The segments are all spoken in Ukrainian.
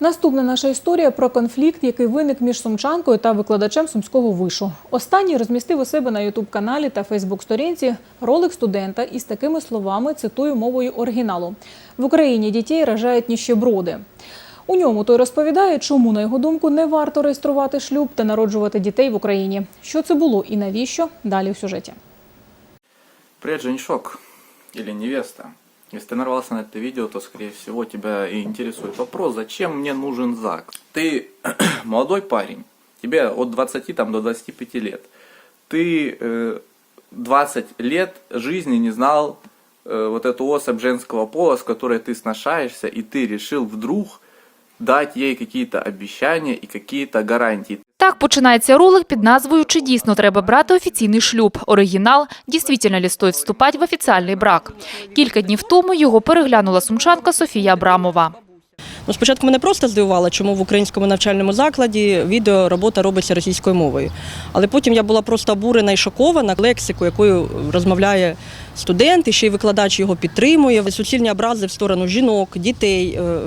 Наступна наша історія про конфлікт, який виник між сумчанкою та викладачем сумського вишу. Останній розмістив у себе на ютуб-каналі та Фейсбук-сторінці ролик студента із такими словами, цитую мовою оригіналу: в Україні дітей рожають ніщеброди. У ньому той розповідає, чому, на його думку, не варто реєструвати шлюб та народжувати дітей в Україні. Що це було і навіщо? Далі в сюжеті. Привет, женишок или невеста. Если ты нарвался на это видео, то, скорее всего, тебя и интересует вопрос, зачем мне нужен ЗАГС? Ты молодой парень, тебе от 20 там, до 25 лет. Ты э, 20 лет жизни не знал э, вот эту особь женского пола, с которой ты сношаешься, и ты решил вдруг дать ей какие-то обещания и какие-то гарантии. Так починається ролик під назвою «Чи дійсно треба брати офіційний шлюб?» Оригінал «Дійсно ли стоїть вступати в офіційний брак?». Кілька днів тому його переглянула сумчанка Софія Абрамова. Ну, спочатку мене просто здивувало, чому в українському навчальному закладі відео робота робиться російською мовою. Але потім я була просто обурена і шокована лексику, якою розмовляє студент, і ще й викладач його підтримує. Суцільні образи в сторону жінок, дітей, е,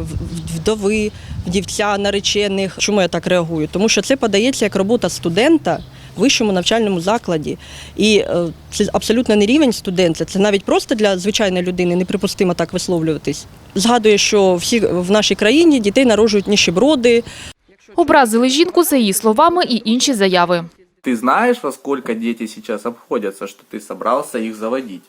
вдови, вдівця, наречених. Чому я так реагую? Тому що це подається як робота студента вищому навчальному закладі. І е, це абсолютно не рівень студента. Це навіть просто для звичайної людини неприпустимо так висловлюватись. Згадує, що всі в нашій країні дітей народжують ніщеброди. Образили жінку за її словами і інші заяви. Ты знаешь, во сколько дети сейчас обходятся, что ты собрался их заводить?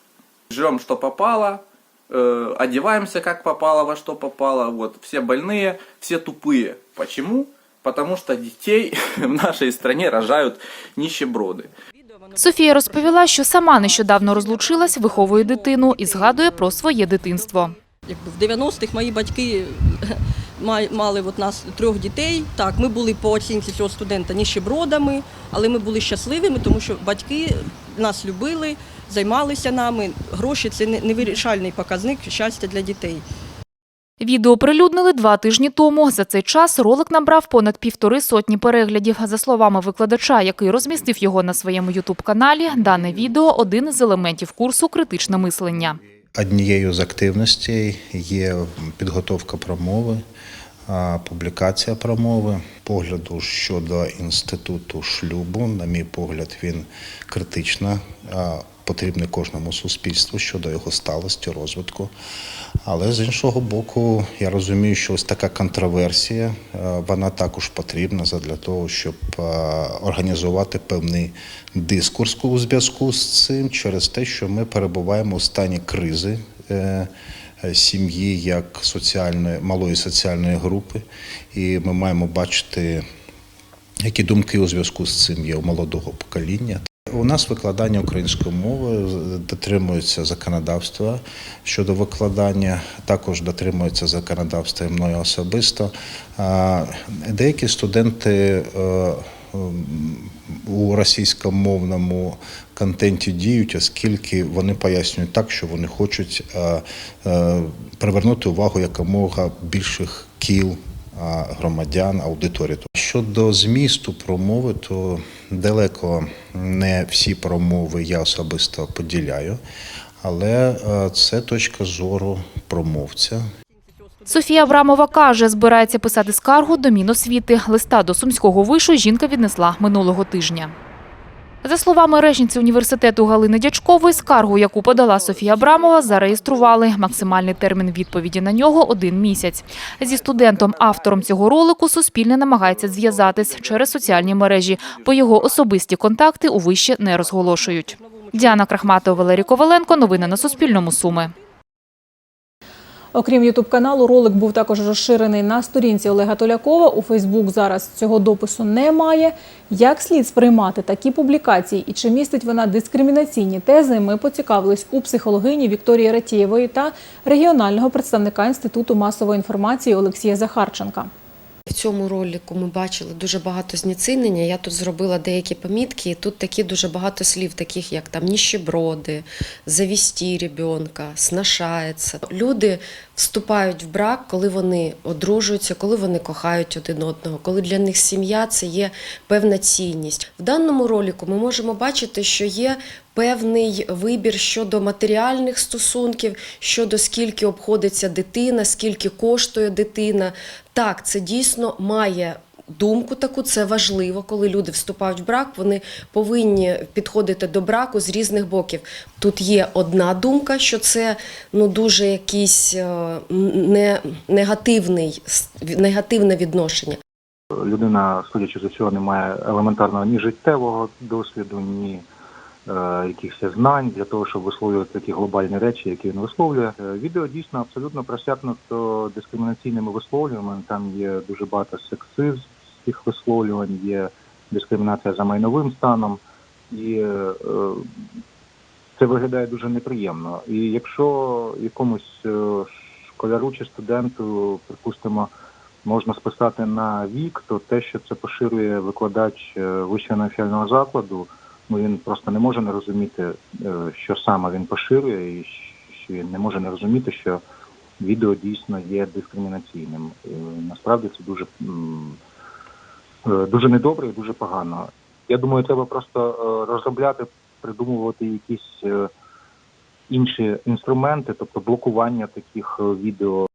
Жрем, что попало, э, одеваемся, как попало, во что попало. Вот, все больные, все тупые. Почему? Потому что детей в нашей стране рожают нищеброды. Софія розповіла, що сама нещодавно розлучилась, виховує дитину і згадує про своє дитинство. Якби в 90-х мої батьки мали от нас трьох дітей. Так, ми були по оцінці цього студента ніщебродами, але ми були щасливими, тому що батьки нас любили, займалися нами. Гроші це не- невирішальний показник щастя для дітей. Відео прилюднили два тижні тому. За цей час ролик набрав понад півтори сотні переглядів. За словами викладача, який розмістив його на своєму ютуб-каналі, дане відео – один із елементів курсу «Критичне мислення». Однією з активностей є підготовка промови, публікація промови. Погляду щодо інституту шлюбу, на мій погляд, він критично а, потрібний кожному суспільству щодо його сталості, розвитку. Але з іншого боку, я розумію, що ось така контроверсія, е, вона також потрібна для того, щоб е, організувати певний дискурс у зв'язку з цим через те, що ми перебуваємо у стані кризи е, сім'ї як соціальної малої соціальної групи, і ми маємо бачити, які думки у зв'язку з цим є у молодого покоління. У нас викладання української мови дотримується законодавства щодо викладання, також дотримується законодавства і мною особисто. Деякі студенти е, у російськомовному контенті діють, оскільки вони пояснюють так, що вони хочуть е, е, привернути увагу якомога більших кіл громадян, аудиторії. Щодо змісту промови, то далеко не всі промови я особисто поділяю, але е, це точка зору промовця. Софія Абрамова каже, збирається писати скаргу до Міносвіти. Листа до сумського вишу жінка віднесла минулого тижня. За словами речниці університету Галини Дячкової, скаргу, яку подала Софія Абрамова, зареєстрували. Максимальний термін відповіді на нього – один місяць. Зі студентом-автором цього ролику Суспільне намагається зв'язатись через соціальні мережі, бо його особисті контакти у вище не розголошують. Діана Крахматова, Валерій Коваленко. Новини на Суспільному. Суми. Окрім ютуб-каналу, ролик був також розширений на сторінці Олега Толякова. У Фейсбук зараз цього допису немає. Як слід сприймати такі публікації і чи містить вона дискримінаційні тези, ми поцікавились у психологині Вікторії Ратієвої та регіонального представника Інституту масової інформації Олексія Захарченка. В цьому ролику ми бачили дуже багато знецінення. Я тут зробила деякі помітки, і тут такі дуже багато слів, таких як там ніщеброди, завісті ребенка, сношається. Люди вступають в брак, коли вони одружуються, коли вони кохають один одного, коли для них сім'я це є певна цінність. В даному ролику ми можемо бачити, що є певний вибір щодо матеріальних стосунків, щодо скільки обходиться дитина, скільки коштує дитина. Так, це дійсно має. Думку таку це важливо, коли люди вступають в брак, вони повинні підходити до браку з різних боків. Тут є одна думка, що це ну дуже якийсь е, не, негативний, негативне відношення. людина, судячи з усього, не має елементарного ні життєвого досвіду, ні якихось знань для того, щоб висловлювати такі глобальні речі, які він висловлює. Е, Відео дійсно абсолютно просякнуто дискримінаційними висловлюваннями. Там є дуже багато сексизмських висловлювань, є дискримінація за майновим станом, і е, це виглядає дуже неприємно. І якщо якомусь е, школяру чи студенту, припустимо, можна списати на вік, то те, що це поширює викладач е, вищого навчального закладу, ну він просто не може не розуміти, е, що саме він поширює, і що він не може не розуміти, що відео дійсно є дискримінаційним. І насправді це дуже, е, дуже недобре і дуже погано. Я думаю, треба просто е, розробляти, придумувати якісь е, інші інструменти, тобто блокування таких е, відео.